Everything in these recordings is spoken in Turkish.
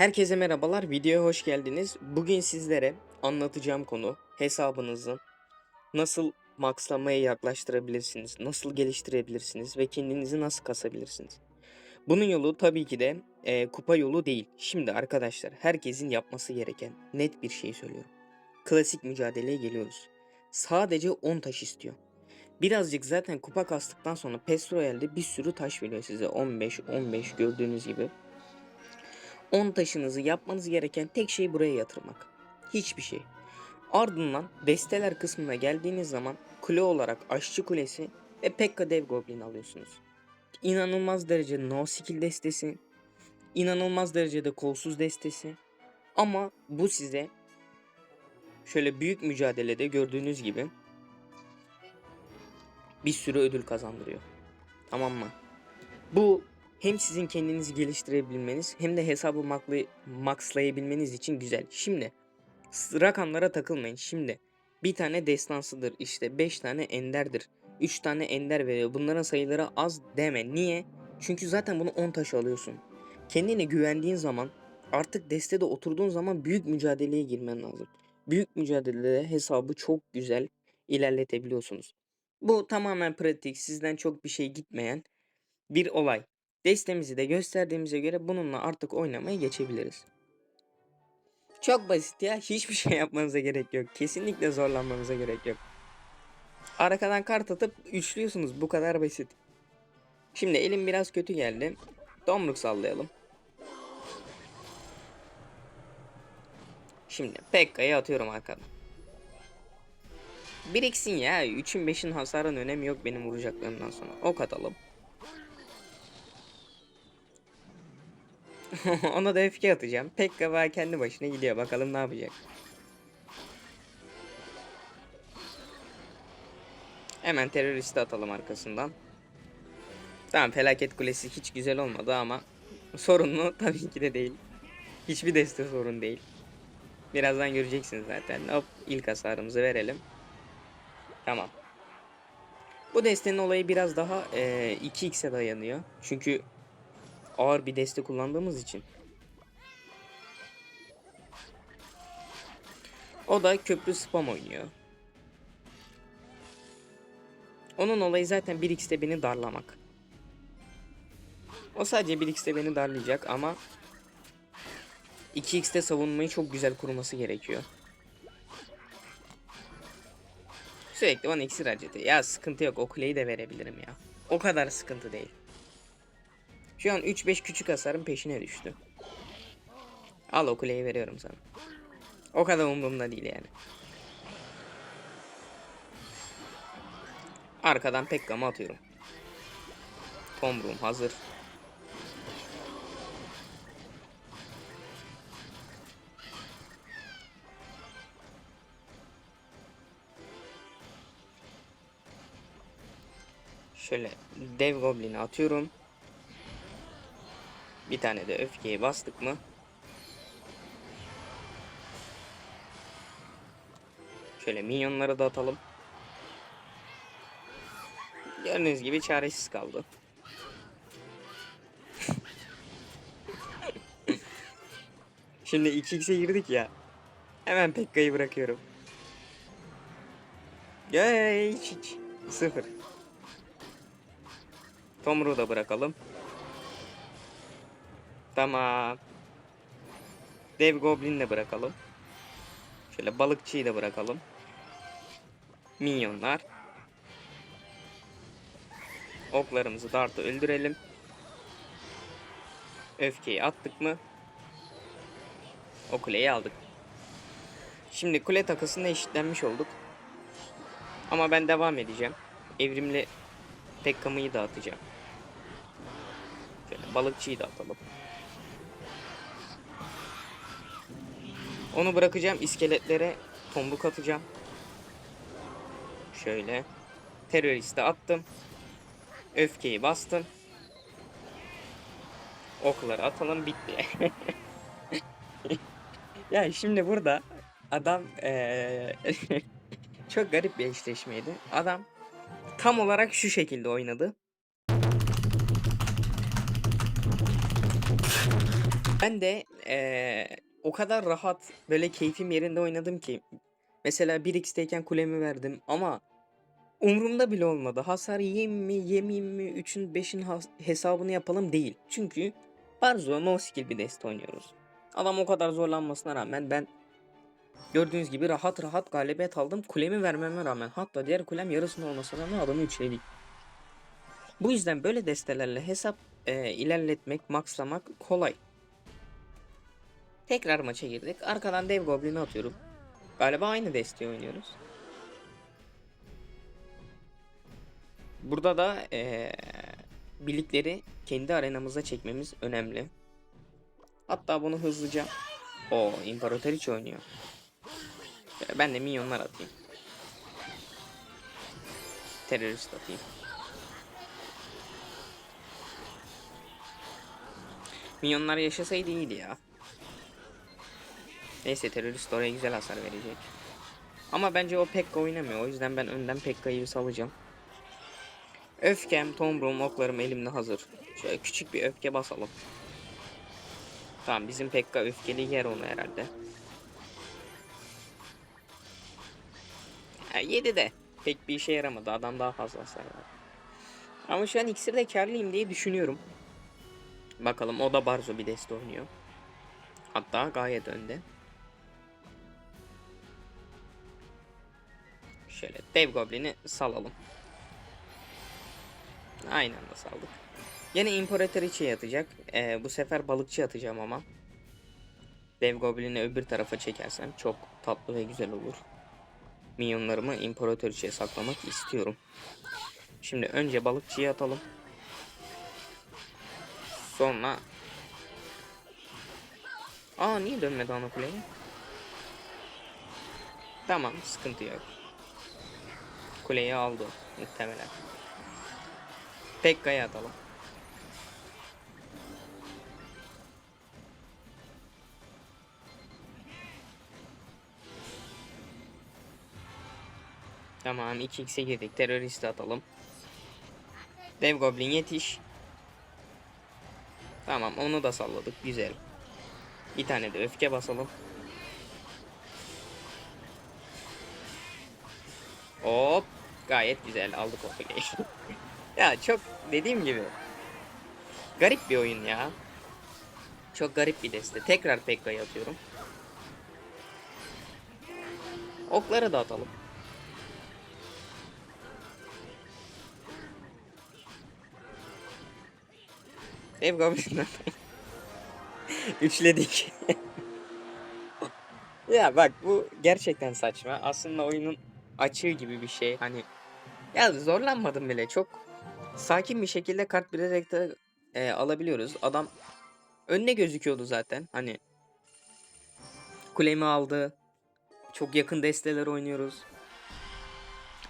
Herkese merhabalar, videoya hoş geldiniz. Bugün sizlere anlatacağım konu hesabınızı nasıl maxlamaya yaklaştırabilirsiniz, nasıl geliştirebilirsiniz ve kendinizi nasıl kasabilirsiniz. Bunun yolu tabii ki de e, kupa yolu değil. Şimdi arkadaşlar herkesin yapması gereken net bir şey söylüyorum. Klasik mücadeleye geliyoruz. Sadece 10 taş istiyor. Birazcık zaten kupa kastıktan sonra PES Royale'de bir sürü taş veriyor size. 15, 15 gördüğünüz gibi. 10 taşınızı yapmanız gereken tek şey buraya yatırmak. Hiçbir şey. Ardından desteler kısmına geldiğiniz zaman kule olarak aşçı kulesi ve Pekka dev goblin alıyorsunuz. İnanılmaz derecede no skill destesi, inanılmaz derecede kolsuz destesi ama bu size şöyle büyük mücadelede gördüğünüz gibi bir sürü ödül kazandırıyor. Tamam mı? Bu hem sizin kendinizi geliştirebilmeniz hem de hesabı maxlayabilmeniz için güzel. Şimdi rakamlara takılmayın. Şimdi bir tane destansıdır işte 5 tane enderdir. 3 tane ender veriyor. Bunların sayıları az deme. Niye? Çünkü zaten bunu 10 taş alıyorsun. Kendine güvendiğin zaman artık destede oturduğun zaman büyük mücadeleye girmen lazım. Büyük mücadelede hesabı çok güzel ilerletebiliyorsunuz. Bu tamamen pratik, sizden çok bir şey gitmeyen bir olay. Destemizi de gösterdiğimize göre bununla artık oynamaya geçebiliriz. Çok basit ya. Hiçbir şey yapmanıza gerek yok. Kesinlikle zorlanmanıza gerek yok. Arkadan kart atıp üçlüyorsunuz. Bu kadar basit. Şimdi elim biraz kötü geldi. Domruk sallayalım. Şimdi Pekka'yı atıyorum arkadan. Biriksin ya. 3'ün 5'in hasarın önemi yok benim vuracaklarımdan sonra. Ok atalım. Ona da öfke atacağım. Pekka var kendi başına gidiyor. Bakalım ne yapacak. Hemen teröristi atalım arkasından. Tamam felaket kulesi hiç güzel olmadı ama sorun mu? Tabii ki de değil. Hiçbir deste sorun değil. Birazdan göreceksiniz zaten. Hop ilk hasarımızı verelim. Tamam. Bu destenin olayı biraz daha eee, 2x'e dayanıyor. Çünkü ağır bir deste kullandığımız için. O da köprü spam oynuyor. Onun olayı zaten 1x'te beni darlamak. O sadece 1x'te beni darlayacak ama 2x'te savunmayı çok güzel kurması gerekiyor. Sürekli bana iksir harcadı. Ya sıkıntı yok o kuleyi de verebilirim ya. O kadar sıkıntı değil. Şu an 3-5 küçük hasarın peşine düştü. Al o kuleyi veriyorum sana. O kadar umurumda değil yani. Arkadan Pekka'mı atıyorum. Tomruğum hazır. Şöyle dev goblin'i atıyorum. Bir tane de öfkeyi bastık mı? Şöyle minyonları da atalım. Gördüğünüz gibi çaresiz kaldı. Şimdi 2x'e girdik ya. Hemen Pekka'yı bırakıyorum. Ya hiç hiç. Sıfır. Tomruğu da bırakalım. Tamam. Dev Goblin'i de bırakalım. Şöyle balıkçıyı da bırakalım. Minyonlar. Oklarımızı dartı öldürelim. Öfkeyi attık mı? O kuleyi aldık. Şimdi kule takısında eşitlenmiş olduk. Ama ben devam edeceğim. Evrimli Pekka'mıyı da atacağım. Şöyle balıkçıyı da atalım. Onu bırakacağım iskeletlere tombuk atacağım. Şöyle. Teröristi attım. Öfkeyi bastım. Okları atalım bitti. ya şimdi burada adam eee, çok garip bir eşleşmeydi. Adam tam olarak şu şekilde oynadı. Ben de eee, o kadar rahat böyle keyfim yerinde oynadım ki. Mesela 1x'teyken kulemi verdim ama umurumda bile olmadı. Hasar yiyeyim mi yemeyeyim mi 3'ün 5'in has- hesabını yapalım değil. Çünkü Barzo no skill bir deste oynuyoruz. Adam o kadar zorlanmasına rağmen ben gördüğünüz gibi rahat rahat galibiyet aldım. Kulemi vermeme rağmen hatta diğer kulem yarısında olmasına rağmen adamı üçledik. Bu yüzden böyle destelerle hesap eee, ilerletmek, maxlamak kolay. Tekrar maça girdik. Arkadan dev goblin'i atıyorum. Galiba aynı desteği oynuyoruz. Burada da eee, birlikleri kendi arenamıza çekmemiz önemli. Hatta bunu hızlıca... o İmparatoriçe oynuyor. Ben de minyonlar atayım. Terörist atayım. Minyonlar yaşasaydı iyiydi ya. Neyse terörist oraya güzel hasar verecek. Ama bence o Pekka oynamıyor. O yüzden ben önden Pekka'yı salacağım. Öfkem, tomruğum, oklarım elimde hazır. Şöyle küçük bir öfke basalım. Tamam bizim Pekka öfkeli yer onu herhalde. Ha, yedi de pek bir işe yaramadı. Adam daha fazla hasar verdi. Ama şu an iksirde karlıyım diye düşünüyorum. Bakalım o da Barzo bir deste oynuyor. Hatta gayet önde. Şöyle dev goblin'i salalım. Aynı anda saldık. Yine imparatoriçe atacak. Ee, bu sefer balıkçı atacağım ama. Dev goblin'i öbür tarafa çekersem çok tatlı ve güzel olur. Minyonlarımı imparatoriçeye saklamak istiyorum. Şimdi önce balıkçıyı atalım. Sonra Aa niye dönmedi ana kuleye? Tamam sıkıntı yok. Kuleyi aldı muhtemelen. Pekka'ya atalım. Tamam 2x'e girdik. Teröristi atalım. Dev Goblin yetiş. Tamam onu da salladık. Güzel. Bir tane de öfke basalım. Hop. Gayet güzel aldık o kuleyi. ya çok dediğim gibi. Garip bir oyun ya. Çok garip bir deste. Tekrar Pekka'yı atıyorum. Okları da atalım. Dev Goblin'den Üçledik. ya bak bu gerçekten saçma. Aslında oyunun açığı gibi bir şey. Hani ya zorlanmadım bile. Çok sakin bir şekilde kart bilerek de e, alabiliyoruz. Adam önüne gözüküyordu zaten. Hani kulemi aldı. Çok yakın desteler oynuyoruz.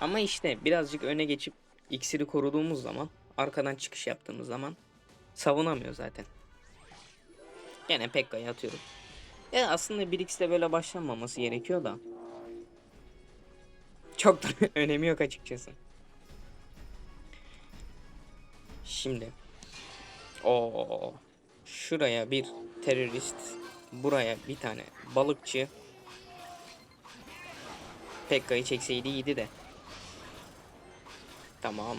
Ama işte birazcık öne geçip iksiri koruduğumuz zaman arkadan çıkış yaptığımız zaman savunamıyor zaten. Gene Pekka'yı atıyorum. Ya aslında 1x'de böyle başlanmaması gerekiyor da. Çok da önemi yok açıkçası. Şimdi. o Şuraya bir terörist. Buraya bir tane balıkçı. Pekka'yı çekseydi iyiydi de. Tamam.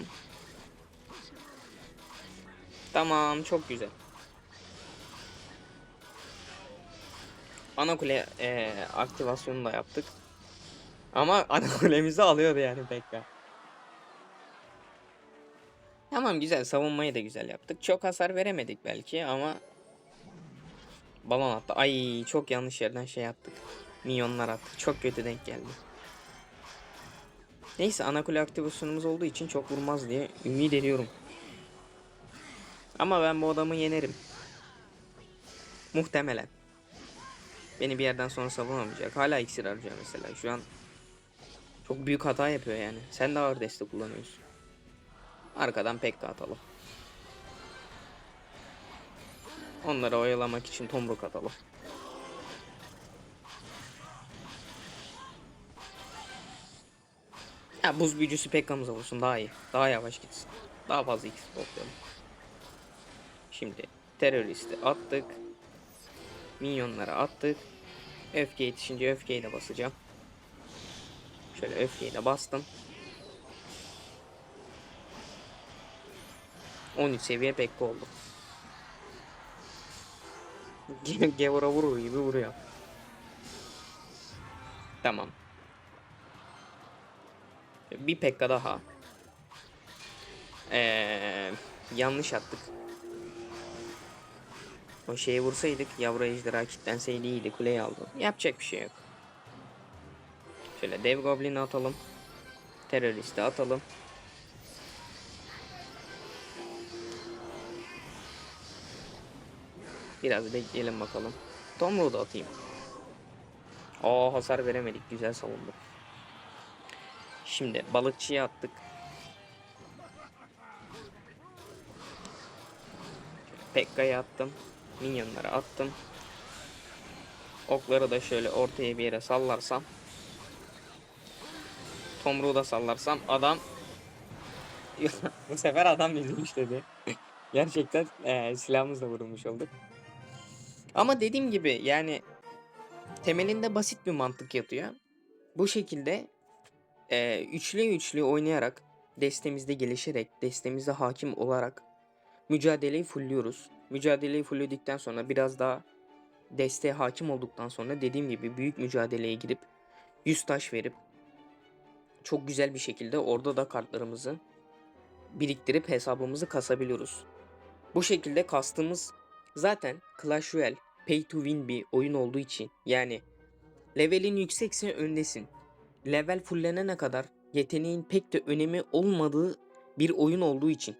Tamam çok güzel. Ana kule e, aktivasyonu da yaptık. Ama ana kulemizi alıyordu yani Pekka. Tamam güzel savunmayı da güzel yaptık. Çok hasar veremedik belki ama balon attı. Ay çok yanlış yerden şey yaptık. Minyonlar attık. Çok kötü denk geldi. Neyse ana aktivasyonumuz olduğu için çok vurmaz diye ümit ediyorum. Ama ben bu adamı yenerim. Muhtemelen. Beni bir yerden sonra savunamayacak. Hala iksir harcıyor mesela. Şu an çok büyük hata yapıyor yani. Sen de ağır destek kullanıyorsun. Arkadan Pekka atalım. Onları oyalamak için tomruk atalım. Ya buz büyücüsü Pekka'mız olsun daha iyi. Daha yavaş gitsin. Daha fazla iksir toplayalım. Şimdi teröristi attık. Minyonları attık. Öfke yetişince öfkeyi de basacağım. Şöyle öfkeyi de bastım. 13 seviye pekka oldu. Ge- Gevura vurur gibi vuruyor. Tamam. Bir pekka daha. Ee, yanlış attık. O şeye vursaydık yavru ejderha kilitlenseydi iyiydi kuleyi aldı. Yapacak bir şey yok. Şöyle dev goblini atalım. Teröristi atalım. Biraz bekleyelim bakalım. Tomruğu da atayım. Aa hasar veremedik. Güzel savunduk. Şimdi balıkçıya attık. Pekka'ya attım. Minyonlara attım. Okları da şöyle ortaya bir yere sallarsam. Tomruğu da sallarsam adam bu sefer adam bizi işledi. Gerçekten eee silahımızla vurulmuş olduk. Ama dediğim gibi yani temelinde basit bir mantık yatıyor. Bu şekilde eee üçlü üçlü oynayarak destemizde gelişerek destemizde hakim olarak mücadeleyi fullüyoruz. Mücadeleyi fullledikten sonra biraz daha desteğe hakim olduktan sonra dediğim gibi büyük mücadeleye girip 100 taş verip çok güzel bir şekilde orada da kartlarımızı biriktirip hesabımızı kasabiliyoruz. Bu şekilde kastığımız zaten Clash Royale pay to win bir oyun olduğu için yani levelin yüksekse öndesin. Level fullenene kadar yeteneğin pek de önemi olmadığı bir oyun olduğu için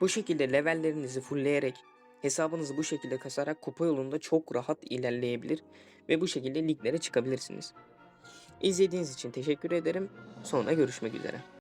bu şekilde levellerinizi fullleyerek hesabınızı bu şekilde kasarak kupa yolunda çok rahat ilerleyebilir ve bu şekilde liglere çıkabilirsiniz. İzlediğiniz için teşekkür ederim. Sonra görüşmek üzere.